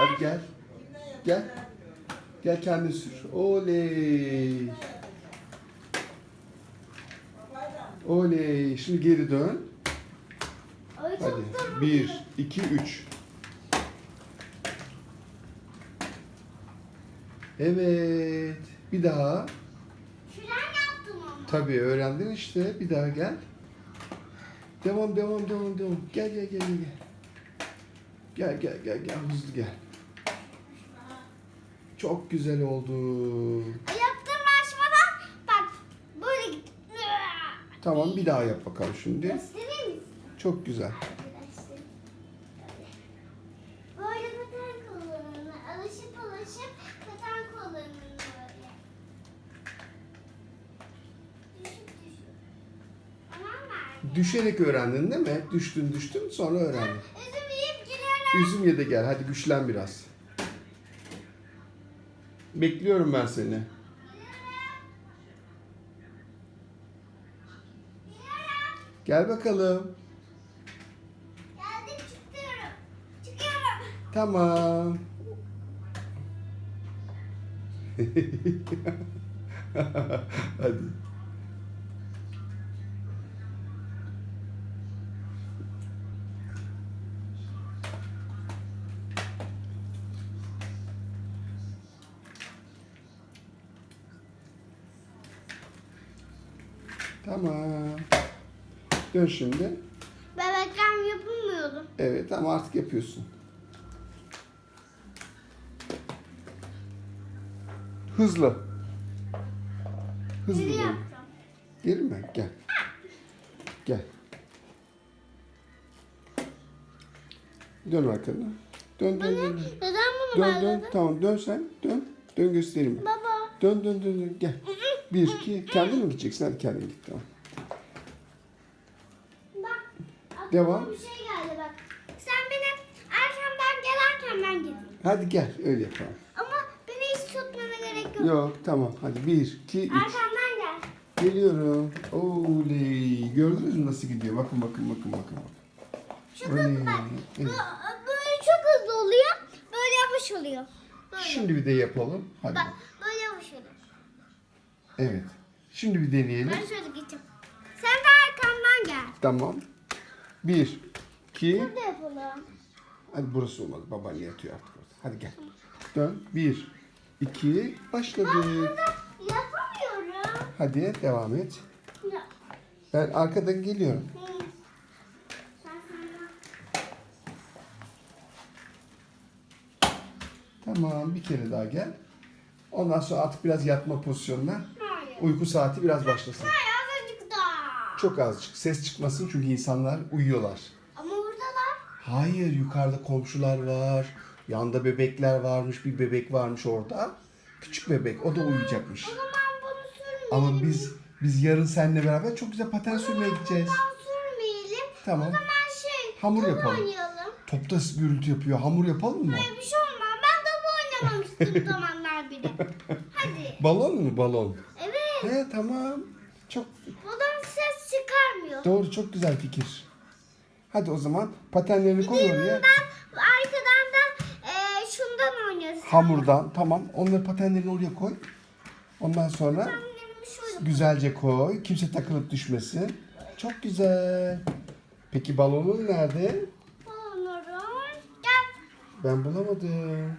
Hadi gel. Gel. Gel kendin sür. Oley. Oley. Şimdi geri dön. Hadi. Bir, iki, üç. Evet. Bir daha. Fren yaptım ama. Tabii öğrendin işte. Bir daha gel. Devam, devam, devam, devam. Gel, gel, gel, gel. Gel, gel, gel, gel. Hızlı gel. Çok güzel oldu. Yaptığım açmadan bak böyle gittim. Tamam, bir daha yap bakalım şimdi. Göstereyim misin? Çok güzel. Böyle paten kollarını alışıp alışıp paten kollarını böyle. Düşüp düşüp. Düşerek öğrendin değil mi? Düştün, düştün, sonra öğrendin. Üzüm yiyip gülüyorum. Üzüm ye de gel. Hadi güçlen biraz. Bekliyorum ben seni. Gel bakalım. Geldim çıkıyorum. Çıkıyorum. Tamam. Hadi. Tamam. Dön şimdi. Bebekken yapamıyordum. Evet ama artık yapıyorsun. Hızlı. Hızlı Geri dön. Geri mi? Gel. Gel. Dön arkana. Dön dön dön. Neden bunu dön. dön. bağladın? Tamam dön sen. Dön. Dön göstereyim. Baba. Dön dön dön. dön. Gel. Bir, iki. Kendin mi gideceksin? Hadi kendin git. Tamam. Bak. aklıma Devam. Bir şey geldi bak. Sen benim arkamdan gelerken ben gideyim. Hadi gel. Öyle yapalım. Ama beni hiç tutmana gerek yok. Yok tamam. Hadi bir, iki, üç. Arkamdan gel. Geliyorum. Oley. Gördünüz mü nasıl gidiyor? Bakın bakın bakın bakın. Çok Oley. hızlı bak. Bu- Evet. Böyle çok hızlı oluyor. Böyle yavaş oluyor. Böyle. Şimdi bir de yapalım. Hadi. Bak bak. böyle yavaş oluyor. Evet. Şimdi bir deneyelim. Ben şöyle gideceğim. Sen de arkamdan gel. Tamam. Bir, iki. Burada yapalım. Hadi burası olmadı. Babaanne yatıyor artık orada. Hadi gel. Dön. Bir, iki. Başladık. Yapamıyorum. Hadi devam et. Ya. Ben arkadan geliyorum. Tamam. Bir kere daha gel. Ondan sonra artık biraz yatma pozisyonuna. Uyku saati biraz başlasın. Azıcık daha. Çok azıcık. Ses çıkmasın çünkü insanlar uyuyorlar. Ama buradalar. Hayır yukarıda komşular var. Yanda bebekler varmış. Bir bebek varmış orada. Küçük bebek. O da uyuyacakmış. O zaman bunu sürmeyelim. Ama biz biz yarın seninle beraber çok güzel paten sürmeye gideceğiz. Bundan sürmeyelim. Tamam. O zaman şey. Hamur top yapalım. oynayalım. Top da gürültü yapıyor. Hamur yapalım mı? Hayır bir şey olmaz. Ben oynamamıştım bu zamanlar bile. Hadi. Balon mu balon? He tamam. Çok Buradan ses çıkarmıyor. doğru çok güzel fikir. Hadi o zaman patenlerini koy oraya. Ben arkadan da eee şundan oynarız. Hamurdan tamam. Onları patenlerini oraya koy. Ondan sonra şöyle. güzelce koy. Kimse takılıp düşmesin. Çok güzel. Peki balonun nerede? Balonları. Gel. Ben bulamadım.